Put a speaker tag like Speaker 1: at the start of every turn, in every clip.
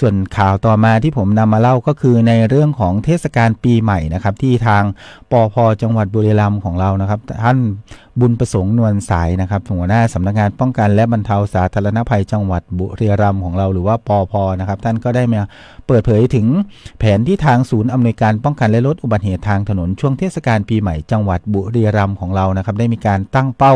Speaker 1: ส่วนข่าวต่อมาที่ผมนำมาเล่าก็คือในเรื่องของเทศกาลปีใหม่นะครับที่ทางปอพจังหวัดบุรีรัมย์ของเรานะครับ ท่านบุญประสงค์นวลสายนะครับหัวหน้าสำนักงานป้องกันและบรรเทาสาธารณภัยจังหวัดบุรีรัมย์ของเราหรือว่าปอพนะครับ ท่านก็ได้มาเปิดเผยถึงแผนที่ทางศูนย์อำนวยการป้องกันและลดอุบัติเหตุทางถนนช่วงเทศกาลปีใหม่จังหวัดบุรีรัมย์ของเรานะครับ ได้มีการตั้งเป้า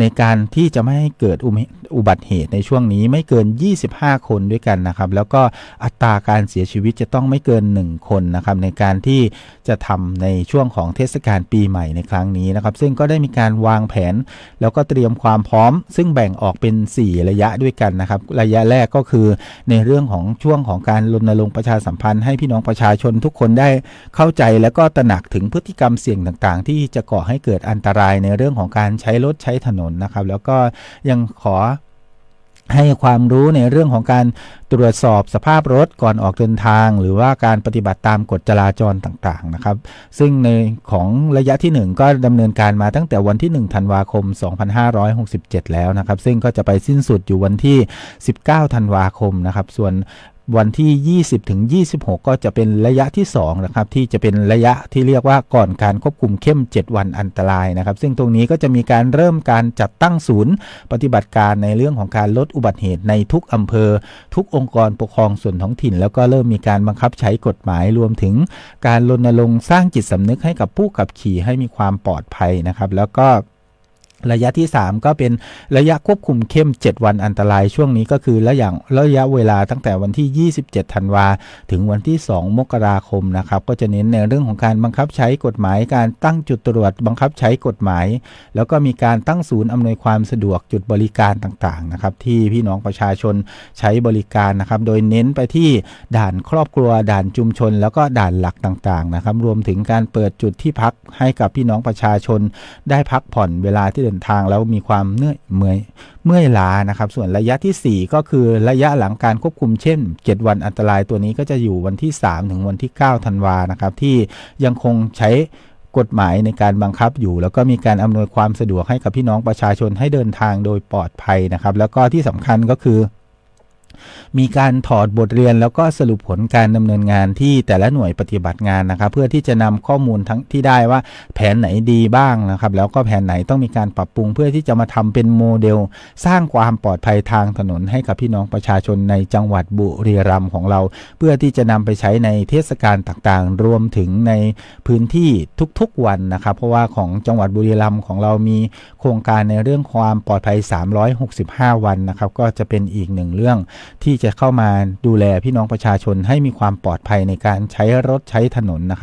Speaker 1: ในการที่จะไม่ให้เกิดอุบัติอุบัติเหตุในช่วงนี้ไม่เกิน 25 คนด้วยกันนะครับ แล้วก็อัตราการเสียชีวิตจะต้องไม่เกิน 1 คนนะครับในการที่จะทำในช่วงของเทศกาลปีใหม่ในครั้งนี้นะครับ ซึ่งก็ได้มีการวางแผน แล้วก็เตรียมความพร้อม ซึ่งแบ่งออกเป็น 4 ระยะด้วยกันนะครับ ระยะแรกก็คือในเรื่องของช่วงของการรณรงค์ประชาสัมพันธ์ให้พี่น้องประชาชนทุกคนได้เข้าใจแล้วก็ตระหนักถึงพฤติกรรมเสี่ยงต่างๆ ที่จะก่อให้เกิดอันตรายในเรื่องของการใช้รถใช้ถนนนะครับ แล้วก็ยังขอให้ความรู้ในเรื่องของการ ตรวจสอบสภาพรถก่อนออกเดินทาง หรือว่าการปฏิบัติตามกฎจราจรต่างๆนะครับ ซึ่งในของระยะที่ 1 ก็ดำเนินการมาตั้งแต่วันที่ 1 ธันวาคม 2567 แล้วนะครับ ซึ่งก็จะไปสิ้นสุดอยู่วันที่ 19 ธันวาคมนะครับ ส่วนวันที่ 20ถึง26 ก็จะเป็นระยะที่2นะครับที่จะเป็นระยะที่เรียกว่าก่อนการควบคุมเข้ม 7 วันอันตรายนะครับ ซึ่งตรงนี้ก็จะมีการเริ่มการจัดตั้งศูนย์ ปฏิบัติการในเรื่องของการลดอุบัติเหตุในทุกอำเภอ ทุกององค์กรปกครองส่วนท้องถิ่น แล้วก็เริ่มมีการบังคับใช้กฎหมายรวมถึงการรณรงค์สร้างจิตสำนึกให้กับผู้ขับขี่ให้มีความปลอดภัยนะครับ แล้วก็ ระยะที่ 3 ก็เป็นระยะควบคุมเข้ม 7 วันอันตรายช่วงนี้ก็คือระยะระยะเวลาตั้งแต่วันที่ 27 ธันวา ถึงวันที่ 2 มกราคมนะครับ ก็จะเน้นในเรื่องของการบังคับใช้กฎหมาย การตั้งจุดตรวจบังคับใช้กฎหมาย แล้วก็มีการตั้งศูนย์อำนวยความสะดวกจุดบริการต่างๆนะครับที่พี่น้องประชาชนใช้บริการนะครับ โดยเน้นไปที่ด่านครอบครัว ด่านชุมชน แล้วก็ด่านหลักต่างๆนะครับ รวมถึงการเปิดจุดที่พักให้กับพี่น้องประชาชน ได้พักผ่อนเวลาที่เดินทางแล้วมีความเหนื่อยเมื่อยเมื่อยล้านะครับ ส่วนระยะทีสี่ 4 ก็คือระยะหลังการควบคุมเช่น 7 วันอันตรายตัวนี้ก็จะอยู่วันที่ 3 ถึงวันที่9ธันวานะครับ ที่ยังคงใช้กฎหมายในการบังคับอยู่ แล้วก็มีการอำนวยความสะดวกให้กับพี่น้องประชาชนให้เดินทางโดยปลอดภัยนะครับ แล้วก็ที่สำคัญก็คือ มีการถอดบทเรียนแล้วก็สรุปผลการดำเนินงานที่แต่ละหน่วยปฏิบัติงานนะครับ เพื่อที่จะนำข้อมูลทั้งที่ได้ว่าแผนไหนดีบ้างนะครับ แล้วก็แผนไหนต้องมีการปรับปรุง เพื่อที่จะมาทำเป็นโมเดล สร้างความปลอดภัยทางถนนให้กับพี่น้องประชาชนในจังหวัดบุรีรัมย์ของเรา เพื่อที่จะนำไปใช้ในเทศกาลต่างๆ รวมถึงในพื้นที่ทุกๆวันนะครับ เพราะว่าของจังหวัดบุรีรัมย์ของเรามีโครงการในเรื่องความปลอดภัย 365 วันนะครับ ก็จะเป็นอีกหนึ่งเรื่องที่จะเข้ามาดูแลพี่น้องประชาชนให้มีความปลอดภัยในการใช้รถใช้ถนนนะครับ